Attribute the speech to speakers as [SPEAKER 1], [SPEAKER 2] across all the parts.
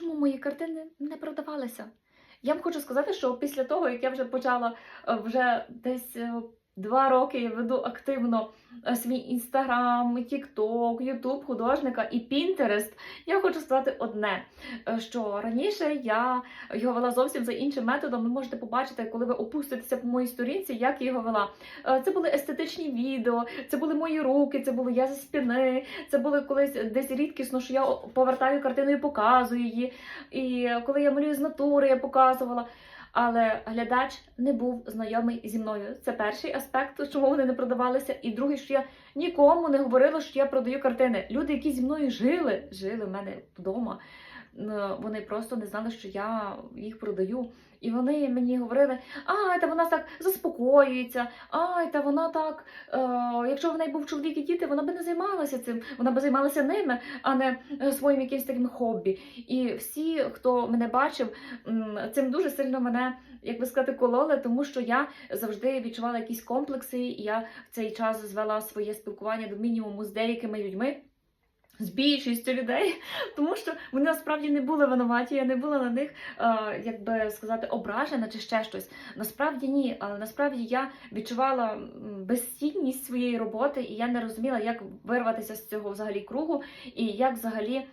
[SPEAKER 1] чому мої картини не продавалися? Я вам хочу сказати, що після того, як я вже почала е, вже десь е, два роки я веду активно е, свій інстаграм, тікток, ютуб художника і Пінтерест, я хочу сказати одне: е, що раніше я його вела зовсім за іншим методом. Ви можете побачити, коли ви опуститеся по моїй сторінці, як я його вела. Е, Це були естетичні відео, це були мої руки, це були я зі спини, це були колись десь рідкісно, що я повертаю картину і показую її. І коли я малюю з натури, я показувала. Але глядач не був знайомий зі мною. Це перший аспект, чому вони не продавалися. І другий, що я нікому не говорила, що я продаю картини. Люди, які зі мною жили, жили в мене вдома. Вони просто не знали, що я їх продаю. І вони мені говорили: ай, та вона так заспокоюється, ай, та вона так, е, якщо в неї був чоловік і діти, вона би не займалася цим, вона би займалася ними, а не е, своїм якимось таким хобі. І всі, хто мене бачив, цим дуже сильно мене, як би сказати, кололи, тому що я завжди відчувала якісь комплекси, і я в цей час звела своє спілкування до мінімуму з деякими людьми. З більшістю людей, тому що вони насправді не були винуваті, я не була на них, е, як би сказати, ображена чи ще щось. Насправді ні, але насправді я відчувала безцінність своєї роботи, і я не розуміла, як вирватися з цього взагалі кругу, і як взагалі, е,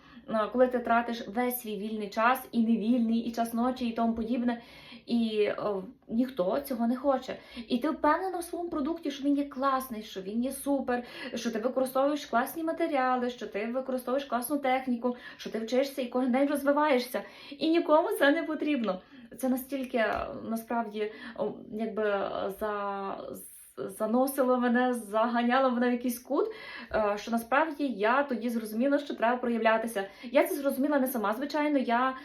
[SPEAKER 1] коли ти тратиш весь свій вільний час, і невільний, і час ночі, і тому подібне. І о, ніхто цього не хоче. І ти впевнена в своєму продукті, що він є класний, що він є супер, що ти використовуєш класні матеріали, що ти використовуєш класну техніку, що ти вчишся і кожен день розвиваєшся. І нікому це не потрібно. Це настільки е, насправді якби е, за. Заносило мене, заганяло мене в якийсь кут, е, що насправді я тоді зрозуміла, що треба проявлятися. Я це зрозуміла не сама, звичайно. Я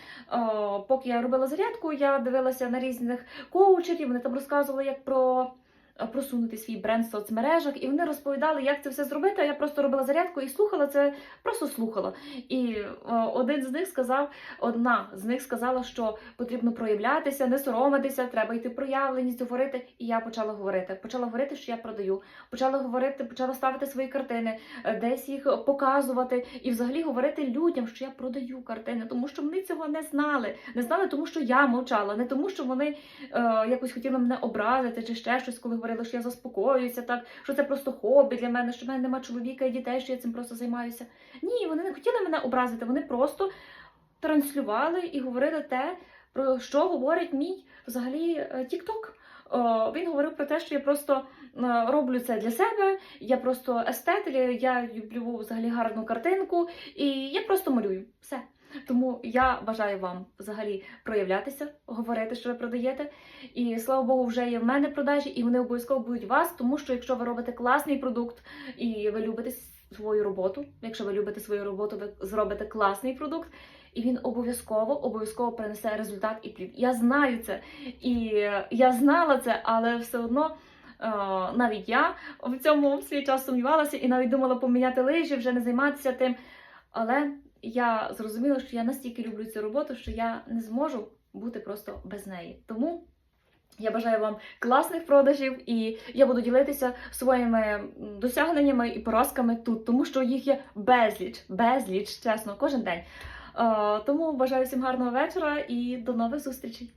[SPEAKER 1] поки я робила зарядку, я дивилася на різних коучерів, вони там розказували, як про. Е, Просунути свій бренд в соцмережах, і вони розповідали, як це все зробити. А я просто робила зарядку і слухала це, просто слухала. І е, один з них сказав, одна з них сказала, що потрібно проявлятися, не соромитися, треба йти проявленість, говорити. І я почала говорити. Почала говорити, що я продаю. Почала говорити, почала ставити свої картини, е, десь їх показувати, і взагалі говорити людям, що я продаю картини, тому що вони цього не знали. Не знали, тому що я мовчала, не тому, що вони е, якось хотіли мене образити чи ще щось, коли говорили, що я заспокоююся, так що це просто хобі для мене, що в мене немає чоловіка і дітей, що я цим просто займаюся. Ні, вони не хотіли мене образити, вони просто транслювали і говорили те, про що говорить мій взагалі е, TikTok. О, Він говорив про те, що я просто е, роблю це для себе, я просто естет, я люблю взагалі гарну картинку, і я просто малюю. Тому я бажаю вам взагалі проявлятися, говорити, що ви продаєте. І слава Богу, вже є в мене продажі, і вони обов'язково будуть вас, тому що якщо ви робите класний продукт і ви любите свою роботу, якщо ви любите свою роботу, ви зробите класний продукт, і він обов'язково обов'язково принесе результат і плід. Я знаю це, і я знала це, але все одно. е, Навіть я в цьому свій час сумнівалася і навіть думала поміняти лижі, вже не займатися тим. Але я зрозуміла, що я настільки люблю цю роботу, що я не зможу бути просто без неї. Тому я бажаю вам класних продажів, і я буду ділитися своїми досягненнями і поразками тут, тому що їх є безліч, безліч, чесно, кожен день. Е, Тому бажаю всім гарного вечора і до нових зустрічей.